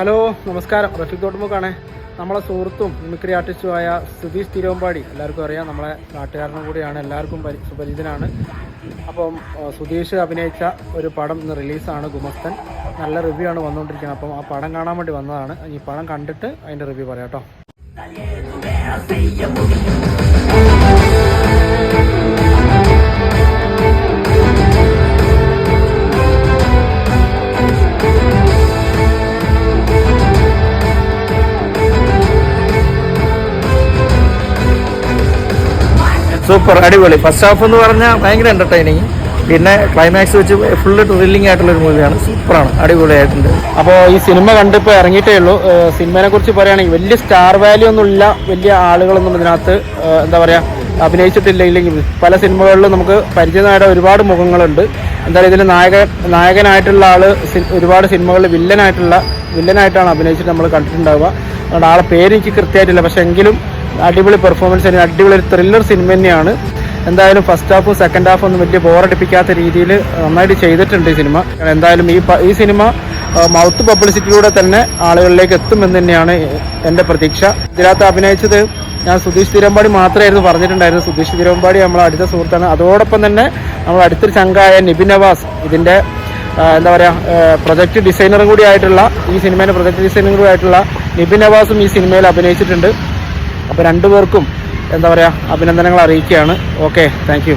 Hello നമസ്കാരം. റഫീഖ് തോട്ടുമുക്കാണ് നമ്മളെ സുഹൃത്തും മിമിക്രി ആർട്ടിസ്റ്റുമായ സുധീഷ് തിരുവമ്പാടി എല്ലാവർക്കും അറിയാം. നമ്മളെ നാട്ടുകാരനും കൂടിയാണ്. എല്ലാവർക്കും പരി സുപരിചിതനാണ്. അപ്പം സുധീഷ് അഭിനയിച്ച ഒരു പടം ഇന്ന് റിലീസാണ് ഗുമസ്തൻ. നല്ല റിവ്യൂ ആണ് വന്നുകൊണ്ടിരിക്കുന്നത്. അപ്പം ആ പടം കാണാൻ വേണ്ടി വന്നതാണ്. ഈ പടം കണ്ടിട്ട് അതിന്റെ റിവ്യൂ പറയാം കേട്ടോ. സൂപ്പർ അടിപൊളി. ഫസ്റ്റ് ഹാഫ് എന്ന് പറഞ്ഞാൽ ഭയങ്കര എന്റർടൈനിങ് പിന്നെ ക്ലൈമാക്സ് വെച്ച് ഫുള്ള് ത്രില്ലിംഗ് ആയിട്ടുള്ള ഒരു മൂവിയാണ് സൂപ്പറാണ്. അടിപൊളിയായിട്ടുണ്ട്. അപ്പോൾ ഈ സിനിമ കണ്ടിപ്പോൾ ഇറങ്ങിയിട്ടേ ഉള്ളൂ. സിനിമയെ കുറിച്ച് പറയുകയാണെങ്കിൽ വലിയ സ്റ്റാർ വാല്യൂ ഒന്നുമില്ല വലിയ ആളുകളൊന്നും ഇതിനകത്ത് എന്താ പറയുക അഭിനയിച്ചിട്ടില്ല ഇല്ലെങ്കിൽ പല സിനിമകളിലും നമുക്ക് പരിചിതമായിട്ട് ഒരുപാട് മുഖങ്ങളുണ്ട്. എന്തായാലും ഇതിൽ നായക നായകനായിട്ടുള്ള ആൾ ഒരുപാട് സിനിമകളിൽ വില്ലനായിട്ടുള്ള വില്ലനായിട്ടാണ് അഭിനയിച്ചിട്ട് നമ്മൾ കണ്ടിട്ടുണ്ടാവുക. അതുകൊണ്ട് ആളെ പേര് എനിക്ക് കൃത്യമായിട്ടില്ല. പക്ഷേ എങ്കിലും അടിപൊളി പെർഫോമൻസ് തന്നെ അടിപൊളി ഒരു ത്രില്ലർ സിനിമ തന്നെയാണ്. എന്തായാലും ഫസ്റ്റ് ഹാഫും സെക്കൻഡ് ഹാഫും ഒന്നും വലിയ ബോറടിപ്പിക്കാത്ത രീതിയിൽ നന്നായിട്ട് ചെയ്തിട്ടുണ്ട് ഈ സിനിമ എന്തായാലും ഈ ഈ സിനിമ മൗത്ത് പബ്ലിസിറ്റിയിലൂടെ തന്നെ ആളുകളിലേക്ക് എത്തുമെന്ന് തന്നെയാണ് എന്റെ പ്രതീക്ഷ. ഇതിനകത്ത് അഭിനയിച്ചത് ഞാൻ സുധീഷ് തിരമ്പാടി മാത്രമായിരുന്നു പറഞ്ഞിട്ടുണ്ടായിരുന്നു സുധീഷ് തിരമ്പാടി നമ്മൾ അടുത്ത സുഹൃത്താണ്. അതോടൊപ്പം തന്നെ നമ്മൾ അടുത്തൊരു ചങ്കായ നിബിൻ നവാസ് ഇതിന്റെ എന്താ പറയുക പ്രൊജക്ട് ഡിസൈനറും കൂടി ആയിട്ടുള്ള ഈ സിനിമേന്റെ പ്രൊജക്ട് ഡിസൈനറും കൂടി ആയിട്ടുള്ള നിബിൻ നവാസും ഈ സിനിമയിൽ അഭിനയിച്ചിട്ടുണ്ട്. അപ്പോൾ രണ്ടുപേർക്കും എന്താ പറയുക അഭിനന്ദനങ്ങൾ അറിയിക്കുകയാണ്. Okay thank